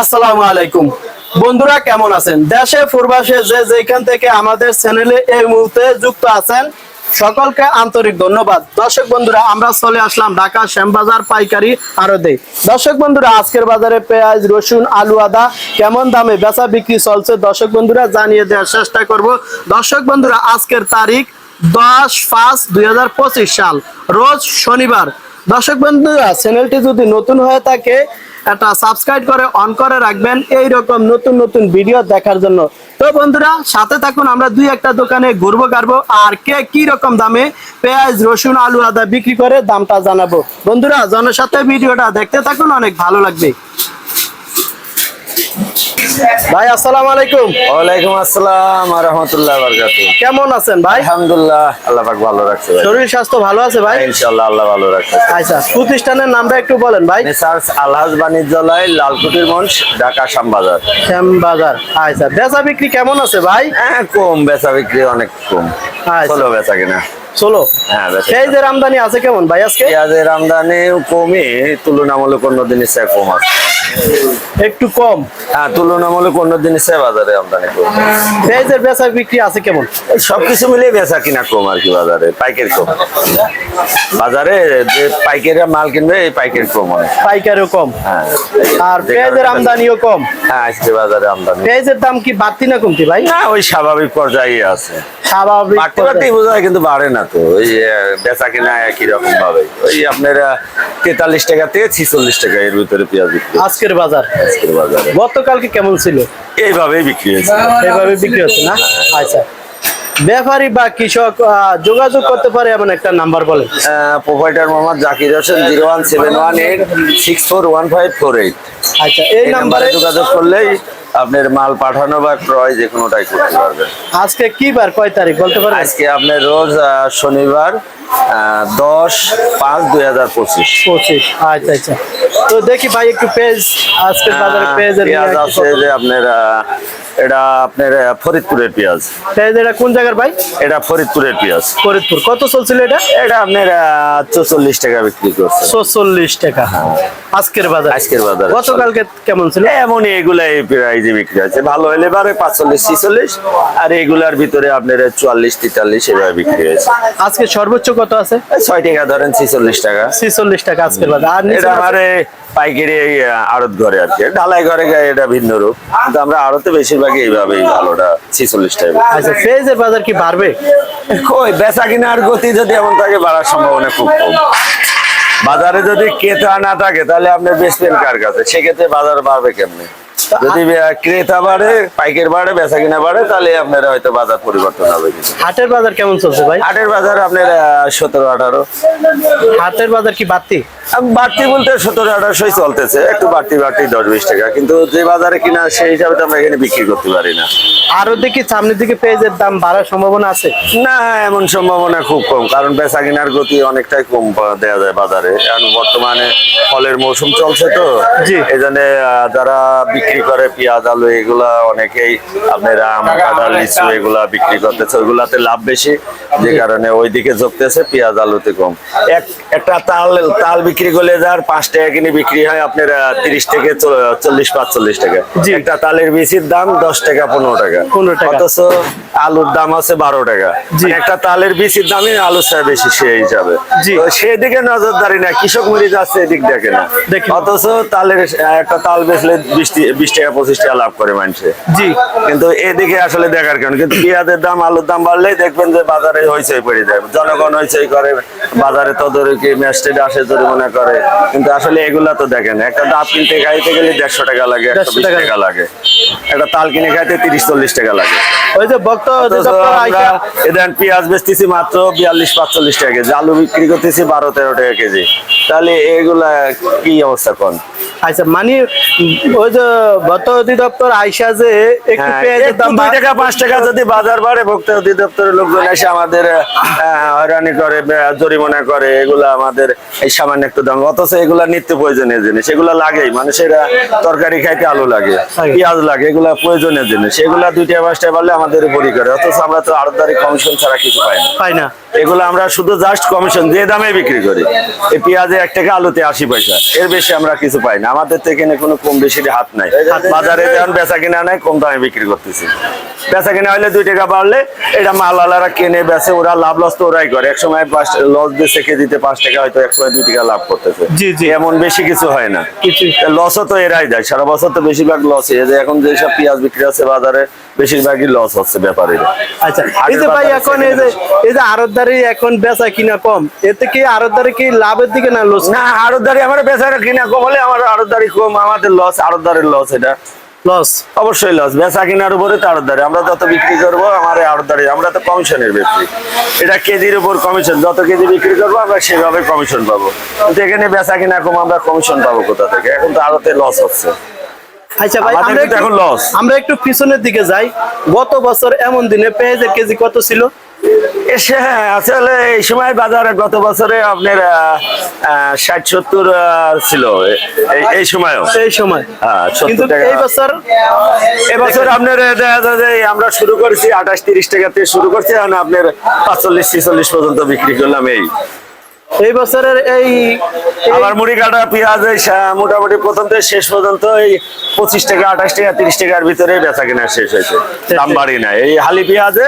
আসসালামু আলাইকুম। বন্ধুরা, কেমন আছেন? দেশে, পূর্বাসে যে যেখান থেকে আমাদের চ্যানেলে এই মুহূর্তে যুক্ত আছেন, সকলকে আন্তরিক ধন্যবাদ। দর্শক বন্ধুরা, আমরা চলে আসলাম ঢাকা শ্যামবাজার পাইকারি আড়তে। দর্শক বন্ধুরা, আজকের বাজারে পেঁয়াজ, রসুন, আলু, আদা কেমন দামে বেচা বিক্রি চলছে? দর্শক বন্ধুরা, জানিয়ে দেওয়ার চেষ্টা করব। দর্শক বন্ধুরা, আজকের তারিখ দশ পাঁচ দুই সাল, রোজ শনিবার। দর্শক বন্ধুরা, চ্যানেলটি যদি নতুন হয়ে থাকে একটা সাবস্ক্রাইব করে অন করে রাখবেন। এই রকম নতুন নতুন ভিডিও দেখার জন্য। তো বন্ধুরা, সাথে থাকুন, আমরা দুই একটা দোকানে ঘুরবো, গাড়বো। আর কে কি রকম দামে পেঁয়াজ, রসুন, আলু, আদা বিক্রি করে দামটা জানাব। বন্ধুরা জনসাথে ভিডিওটা দেখতে থাকুন, অনেক ভালো লাগবে। ভাই আসসালামু আলাইকুম। ওয়ালাইকুম আসসালাম রহমতুল্লাহ বরকাতু কেমন আছেন ভাই? আলহামদুলিল্লাহ আল্লাহ পাক ভালো রাখছে ভাই। শরীর স্বাস্থ্য ভালো আছে ভাই? ইনশাআল্লাহ আল্লাহ ভালো রাখছে। আচ্ছা প্রতিষ্ঠানের নামটা একটু বলেন ভাই। মেসার্স আলহাজ বাণিজ্যালয় লালকুটির মঞ্চ ঢাকা শ্যামবাজার। শ্যাম বাজার আচ্ছা বেচা বিক্রি কেমন আছে ভাই? হ্যাঁ কম বেচা বিক্রি অনেক কম। আচ্ছা। চলো বেচা কিনা। চলো হ্যাঁ বেচা সেই যে আমদানি আছে কেমন ভাই আজকে? পেঁয়াজের আমদানি কমই তুলনামূলক অন্য দিনের চেয়ে কম আছে। একটু কম। হ্যাঁ তুলনামূলক অন্য দিনের চেয়ে বাজারে আমদানি কম। পেঁয়াজের বেচা বিক্রি আছে কেমন? সবকিছু মিলিয়ে বেচা কিনা কম আর কি বাজারে পাইকারি কম। বাজারে যে পাইকারিরা মাল কিনবে এই পাইকারি কম অনেক। পাইকারও কম। হ্যাঁ। আর পেঁয়াজের আমদানিও কম। হ্যাঁ আজকে বাজারে আমদানি। পেঁয়াজের দাম কি বাড়তি না কমতি ভাই? না ওই স্বাভাবিক পর্যায়ে আছে। স্বাভাবিক বাড়তে বাড়তেই বোঝা যায় কিন্তু বাড়ে না তো। ওই বেচা কিনা একই রকম ভাবে ওই আপনার তেতাল্লিশ টাকা থেকে ছিচল্লিশ টাকা এর ভিতরে পেঁয়াজ বিক্রি। হচ্ছে আজকের বাজার? আজকের বাজারে। গতকালকে কেমন ছিল? এইভাবেই বিক্রি হয়েছে। এভাবে বিক্রি হচ্ছে না? আচ্ছা। ব্যাপারী বা কৃষক যোগাযোগ করতে পারে এমন একটা নাম্বার বলেন। Provider Mohammad Zakir Hossain zero one seven one eight six four one five four eight আচ্ছা এই নাম্বারে যোগাযোগ করলেই আপনার মাল পাঠানো বা ক্রয় যে কোনোটাই করতে পারবেন। আজকে কি বার কয় তারিখ বলতে পারবেন? আজকে আপনার রোজ শনিবার দশ পাঁচ দুই হাজার পঁচিশ। পঁচিশ আচ্ছা আচ্ছা। তো দেখি ভাই একটু পেজ আজকের বাজারে পেঁয়াজের পেঁয়াজ আছে যে আপনার এটা আপনার ফরিদপুরের পেঁয়াজ। পেঁয়াজ এটা কোন জায়গার ভাই? এটা ফরিদপুরের পেঁয়াজ। ফরিদপুর। কত চলছিল এটা? এটা আপনার চৌচল্লিশ টাকা বিক্রি করছে। ছচল্লিশ টাকা। আজকের বাজার। আজকের বাজারে। গতকালকে কেমন ছিল? এমনই এগুলাই প্রাইজে বিক্রি হচ্ছে ভালো হলে বারে পাঁচচল্লিশ ছিচল্লিশ। আর এগুলার ভিতরে আপনার চুয়াল্লিশ তেতাল্লিশ এভাবে বিক্রি হয়েছে। আজকে সর্বোচ্চ কত আছে? এই ছয় টাকা ধরেন ছিচল্লিশ টাকা। ছিচল্লিশ টাকা আজকের বাজার। আর এটা? পাইকারি আড়ত ঘরে আর কি। ঢালাই ঘরে এটা ভিন্ন রূপ। কিন্তু আমরা আড়তে বেশিরভাগই এইভাবেই ভালোটা ছিচল্লিশ টাকা। আচ্ছা পেঁয়াজের বাজার কি বাড়বে? কই বেচা কিনার গতি যদি এমন থাকে বাড়ার সম্ভাবনা খুব কম। বাজারে যদি ক্রেতা না থাকে তাহলে আপনি বেচবেন কার কাছে? সেক্ষেত্রে বাজার বাড়বে কেমনে? যদি ক্রেতা বাড়ে পাইকের বাড়ে বেচা কিনা বাড়ে তাহলে আপনার হয়তো বাজার পরিবর্তন হবে হাটের বাজার কেমন চলছে ভাই? হাটের বাজার আপনার সতেরো আঠারো। হাটের বাজার কি বাড়তি? বাড়তি বলতে সতেরো আঠারোশোই চলতেছে একটু বাড়তি বাড়তি দশ বিশ টাকা। কিন্তু যে বাজারে কিনা সেই হিসাবে তো আমরা এখানে বিক্রি করতে পারি না। আরও দেখি সামনের দিকে পেঁয়াজের দাম বাড়ার সম্ভাবনা আছে? না এমন সম্ভাবনা খুব কম কারণ বেচা কিনার গতি অনেকটাই কম দেয়া যায় বাজারে। এখন বর্তমানে ফলের মৌসুম চলছে তো জি। এই জন্য যারা বিক্রি করে, পেঁয়াজ, আলু, এগুলা অনেকেই আপনার আম, কাঁঠাল, লিচু এগুলা বিক্রি করতেছে, ওইগুলাতে লাভ বেশি। যে কারণে ওইদিকে ঝুঁকতেছে পেঁয়াজ আলুতে কম। এক একটা তাল তাল বিক্রি করলে যার পাঁচ টাকা কিনে বিক্রি হয় আপনার তিরিশ থেকে চল্লিশ পাঁচচল্লিশ টাকা। একটা তালের বিচির দাম দশ টাকা পনেরো টাকা। 15 টাকা। অথচ আলুর দাম আছে বারো টাকা। একটা তালের বীজের দামই আলুর চাই বেশি সেই হিসাবে। সেদিকে নজরদারি না কৃষক মরে যাচ্ছে এদিক দেখে না। দেখি। অথচ তালের একটা তাল বেচলে বিশ টাকা পঁচিশ টাকা লাভ করে মানুষে। জি। কিন্তু এদিকে আসলে দেখার কারণ কিন্তু পেঁয়াজের দাম আলুর দাম বাড়লেই দেখবেন যে বাজারে হইচই পড়ে যায় জনগণ হইচই করে বাজারে তদারকি ম্যাজিস্ট্রেট আসে জরিমানা করে। কিন্তু আসলে এগুলা তো দেখেন একটা ডাব কিনতে খাইতে গেলে দেড়শো টাকা লাগে একশো টাকা। লাগে। একটা তাল কিনে খাইতে তিরিশ চল্লিশ টাকা লাগে। ওই যে ভক্ত আমরা আইসা এদের পেঁয়াজ বেচতেছি মাত্র বিয়াল্লিশ পাঁচচল্লিশ টাকা কেজি আলু বিক্রি করতেছি বারো তেরো টাকা কেজি। তাহলে এগুলা কি অবস্থা কোন? আচ্ছা মানে ওই যে ভক্ত অধিদপ্তর আইসা যে একটু হ্যাঁ, পেঁয়াজের দাম টাকা পাঁচ টাকা যদি বাজার বাড়ে ভোক্তা অধিদপ্তরের লোকজন এসে আমাদের হয়রানি করে জরিমানা করে এগুলা আমাদের এই সামান্য একটু দাম। অথচ এগুলা নিত্য প্রয়োজনীয় জিনিস। এগুলা লাগেই। মানুষের তরকারি খাইতে আলু লাগে। পেঁয়াজ লাগে এগুলা প্রয়োজনীয় জিনিস। এগুলা দুইটা পাঁচটা বাড়লে আমাদের উপরই করে। অথচ আমরা তো আড়তদারি কমিশন ছাড়া কিছু পাই না। পাই না। এগুলো আমরা শুধু জাস্ট কমিশন দিয়ে দামে বিক্রি করি। এই পেঁয়াজে এক টাকা আলুতে আশি পয়সা। এর বেশি আমরা কিছু পাই না। আমাদের থেকে কোনো কম বেশি হাত নাই। বাজারে যেমন বেচা কিনা নাই কম দামে বিক্রি করতেছি। বেচা কিনা হলে দুই টাকা বাড়লে এটা মাল আলারা কেনে বেচে ওরা লাভ লস তো ওরাই করে। এক সময় পাঁচ লস দিচ্ছে কেজিতে পাঁচ টাকা হয়তো এক সময় দুই টাকা লাভ করতেছে। জি, জি। এমন বেশি কিছু হয় না। কিছু। লসও তো এরাই দেয়। সারা বছর তো বেশিরভাগ লস এখন যেসব পেঁয়াজ বিক্রি আছে বাজারে বেশিরভাগই লস হচ্ছে ব্যাপারীরা। আচ্ছা এই যে ভাই এখন এই যে এই যে আড়তদারি এখন বেচা কিনা কম এতে কি আড়তদারি কি লাভের দিকে না লস না আড়তদারি আমার বেচারা কিনা কম হলে আমার আড়তদারি কম আমাদের লস আড়তদারের লস এটা। লস অবশ্যই লস বেচা কিনার উপরে তো আড়তদারি। আমরা যত বিক্রি করব আমার আড়তদারি আমরা তো কমিশনের বিক্রি এটা কেজির উপর কমিশন যত কেজি বিক্রি করব আমরা সেভাবে কমিশন পাবো। কিন্তু এখানে বেচা কিনা কম আমরা কমিশন পাবো কোথা থেকে? এখন তো আড়তে লস হচ্ছে। আচ্ছা ভাই আমরা এখন loss। আমরা একটু পিছনের দিকে যাই। গত বছর এমন দিনে পেঁয়াজের কেজি কত ছিল? হ্যাঁ আসলে এই সময় বাজারে গত বছরে আপনার ষাট সত্তর ছিল। এই- এই সময়ও। এই সময়। হ্যাঁ, 70 কিন্তু এই বছর এবছর আপনার দেখা যায় যে আমরা শুরু করেছি আঠাশ তিরিশ টাকা থেকে শুরু করছি এখন আপনার পাঁচচল্লিশ ছিচল্লিশ পর্যন্ত বিক্রি করলাম এই। এই বছরের এই আবার মুড়ি কাটা পেঁয়াজ মোটামুটি প্রথম থেকে শেষ পর্যন্ত এই পঁচিশ টাকা আঠাশ টাকা তিরিশ টাকার ভিতরে বেচা কেনা শেষ হয়েছে। দাম বাড়ি না এই হালি পেঁয়াজে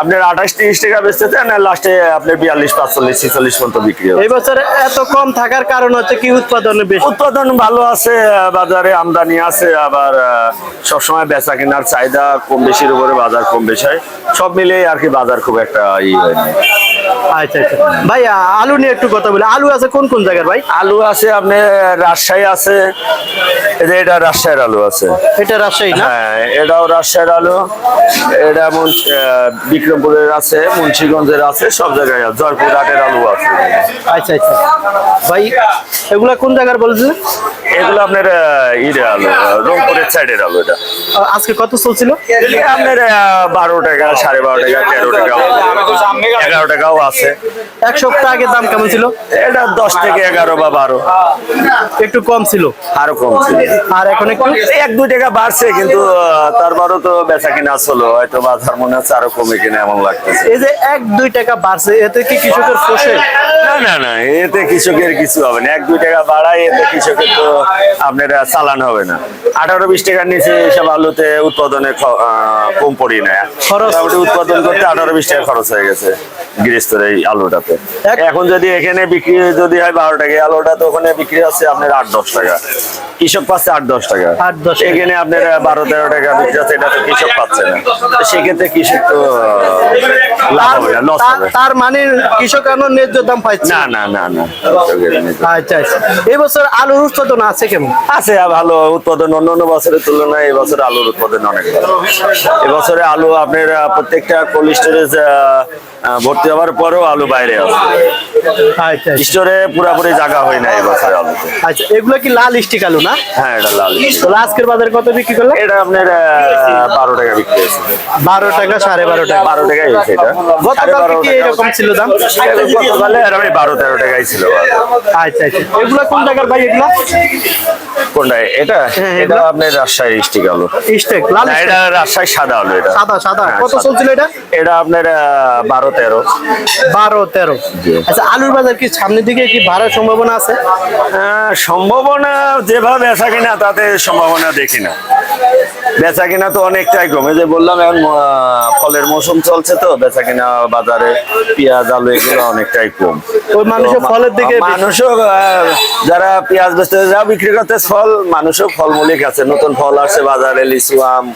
আপনার আঠাশ তিরিশ টাকা বেচতেছে না লাস্টে আপনার বিয়াল্লিশ পাঁচচল্লিশ ছিচল্লিশ পর্যন্ত বিক্রি হবে এই বছর এত কম থাকার কারণ হচ্ছে কি উৎপাদনে বেশি? উৎপাদন ভালো আছে বাজারে আমদানি আছে আবার সবসময় বেচা কেনার চাহিদা কম বেশির উপরে বাজার কম বেশি হয়। সব মিলে আর কি বাজার খুব একটা ই হয়নি আচ্ছা আচ্ছা। ভাই আলু নিয়ে একটু কথা বলি। আলু আছে কোন কোন জায়গার ভাই? আলু আছে আপনার রাজশাহী আছে। যে এটা রাজশাহীর আলু আছে। এটা রাজশাহী না? হ্যাঁ এটাও রাজশাহীর আলু। এটা বিক্রমপুরের আছে মুন্সিগঞ্জের আছে সব জায়গায় আছে। জয়পুর হাটের আলু আছে। আচ্ছা আচ্ছা। ভাই এগুলা কোন জায়গার বলছিলেন এগুলো আপনার ইরে আলু রংপুরের সাইডের আলু এটা। আজকে কত চলছিল? আপনার বারো টাকা সাড়ে বারো টাকা তেরো টাকা এগারো টাকাও আছে। এক সপ্তাহ আগে দাম কেমন ছিল? এটা দশ থেকে এগারো বা বারো। একটু কম ছিল। আরও কম ছিল। আর এখন একটু? এক দুই টাকা বাড়ছে কিন্তু তারপরও তো বেচা কিনা চলো। হয়তো বাজার মনে হচ্ছে আরও কমে কিনা এমন লাগতেছে। এই যে এক দুই টাকা বাড়ছে এতে কি কৃষকের পোষে না না না এতে কৃষকের কিছু হবে না। এক দুই টাকা বাড়ায় এতে কৃষকের তো আপনার চালান হবে না। আঠারো বিশ টাকার নিচে এসব আলুতে উৎপাদনে কম পড়ি না। খরচ। উৎপাদন করতে আঠারো বিশ টাকা খরচ হয়ে গেছে। এই আলুটাতে। এখন যদি এখানে বিক্রি যদি হয় বারো টাকা আলুটা তো ওখানে বিক্রি আছে আপনার আট দশ টাকা। কৃষক পাচ্ছে আট দশ টাকা। এখানে আপনার বারো তেরো টাকা বিক্রি আছে এটা তো কৃষক পাচ্ছে না। সেক্ষেত্রে কৃষক তো লাভ হবে না লস তার- হবে। তার মানে কৃষক এখনও ন্যায্য দাম পাচ্ছে। না না না না। আচ্ছা আচ্ছা। এই বছর আলুর উৎপাদন আছে কেমন? আছে ভালো উৎপাদন অন্য অন্য বছরের তুলনায় এবছর আলুর উৎপাদন অনেক ভালো। এবছরে আলু আপনার প্রত্যেকটা কোল্ড স্টোরেজ ভর্তি হওয়ার পরেও আলু বাইরে আছে। আচ্ছা আচ্ছা। স্টোরে পুরাপুরি জায়গা হয় না এবছরে আলুতে। আচ্ছা এগুলো কি লাল স্টিক আলু না? হ্যাঁ এটা লাল তো আজকের বাজারে কত বিক্রি করলে? এটা আপনার আহ, বারো টাকা বিক্রি হয়েছে। বারো টাকা সাড়ে বারো টাকা। বারো টাকাই হয়েছে এটা। গতকাল কি এরকম ছিল দাম? গতকালে এরকমই বারো তেরো টাকাই ছিল। আচ্ছা আচ্ছা। এগুলো কোন জায়গার ভাই এগুলা? কোনটা? এটা? হ্যাঁ, এটা আপনার রাজশাহী স্টিক আলু। স্টেক লাল এটা রাজশাহী সাদা আলু এটা। সাদা সাদা। হ্যাঁ, কত। চলছিল এটা? এটা আপনার আহ, বারো তেরো। বারো তেরো। জি। আচ্ছা আলুর বাজার কি সামনের দিকে কি বাড়ার সম্ভাবনা আছে? সম্ভাবনা যেভাবে আসা কিনা তাতে সম্ভাবনা দেখি না। বেচা কিনা তো অনেকটাই কমে। যে বললাম এখন ফলের মৌসুম চলছে তো বেচা কিনা বাজারে পেঁয়াজ আলু এগুলো অনেকটাই কম। ওই মানুষের ফলের দিকে মানুষও যারা পেঁয়াজ বেচতে যা বিক্রি করতে ফল মানুষও ফলমূলই খাচ্ছে নতুন ফল আসছে বাজারে লিচু আম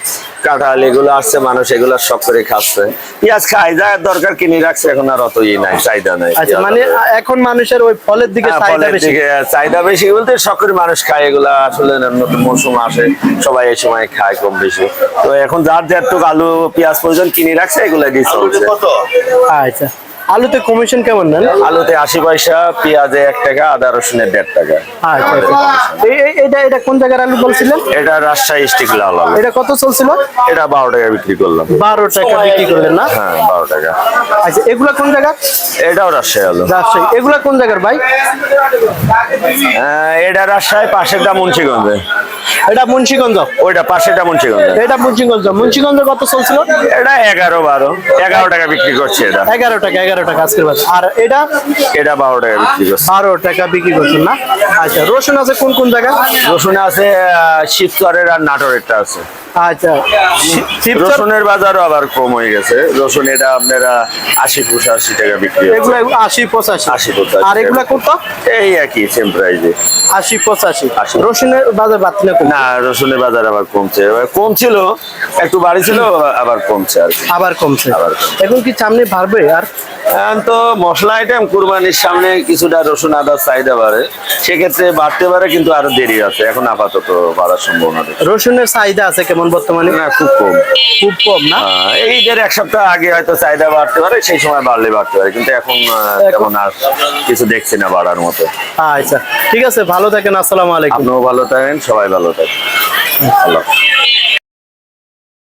কাঁঠাল এগুলো আসছে মানুষ এগুলো সব করে খাচ্ছে। পেঁয়াজ খাই যা দরকার কিনে রাখছে এখন আর অত ই নাই চাহিদা নাই। আচ্ছা মানে এখন মানুষের ওই ফলের দিকে হ্যাঁ, চাহিদা বেশি। দিকে চাহিদা বেশি বলতে সকল মানুষ খায় এগুলা আসলে নতুন মৌসুম আসে সবাই এই সময় খায় কম। বেশি। তো এখন যার যেটুকু আলু পেঁয়াজ প্রয়োজন কিনে রাখছে এগুলো দিয়ে চলছে। আচ্ছা। আলুতে কমিশন কেমন নেন? আলুতে আশি পয়সা পেঁয়াজে এক টাকা আদা রসুনের দেড় টাকা। আচ্ছা আচ্ছা। এটা এটা কোন জায়গার আলু বলছিলেন? এটা রাজশাহী স্টিক লাল আলু। এটা কত চলছিল? এটা বারো টাকা বিক্রি করলাম। বারো টাকা বিক্রি করলেন না? হ্যাঁ বারো টাকা। আচ্ছা এগুলা কোন জায়গা? এটাও রাজশাহী আলু। রাজশাহী। এগুলা কোন জায়গার ভাই? আহ, এটা রাজশাহী পাশেরটা মুন্সিগঞ্জে। এটা মুন্সিগঞ্জ। ওইটা পাশেরটা মুন্সিগঞ্জে। এটা মুন্সিগঞ্জ। মুন্সিগঞ্জ কত চলছিল? এটা এগারো বারো। এগারো টাকা বিক্রি করছে এটা। এগারো টাকা এগারো টাকা আজকের বাজার। আর এটা? এটা বারো টাকা বিক্রি করছে। বারো টাকা বিক্রি করছেন না? আচ্ছা রসুন আছে কোন কোন জায়গা রসুন আছে শিবচরের আর নাটোরেরটা আছে। আচ্ছা রসুনের বাজারও আবার কম হয়ে গেছে। রসুন এটা আপনারা আশি পঁচাশি টাকা বিক্রি। এগুলো আশি পঁচাশি। আশি পঁচাশি আর এগুলা কত? এই একই সেম প্রাইজে আশি পঁচাশি। রসুনের বাজার বাড়তি না না রসুনের বাজার আবার কমছে। কম ছিল একটু বাড়ি ছিল আবার কমছে আর আবার কমছে। এখন কি সামনে বাড়বে আর? এখন তো মশলা আইটেম কুরবানির সামনে কিছুটা রসুন আদার চাহিদা বাড়ে। সেক্ষেত্রে বাড়তে পারে কিন্তু আরও দেরি আছে। এখন আপাতত বাড়ার সম্ভাবনা। রসুনের চাহিদা আছে কেমন বর্তমানে? না খুব কম। খুব কম না? এই দেড় এক সপ্তাহ আগে হয়তো চাহিদা বাড়তে পারে সেই সময় বাড়লে বাড়তে পারে। কিন্তু এখন তেমন আর কিছু দেখছি না বাড়ার মতো। আচ্ছা ঠিক আছে ভালো থাকেন আসসালামু আলাইকুম। ভালো থাকেন সবাই ভালো থাকেন। ভালো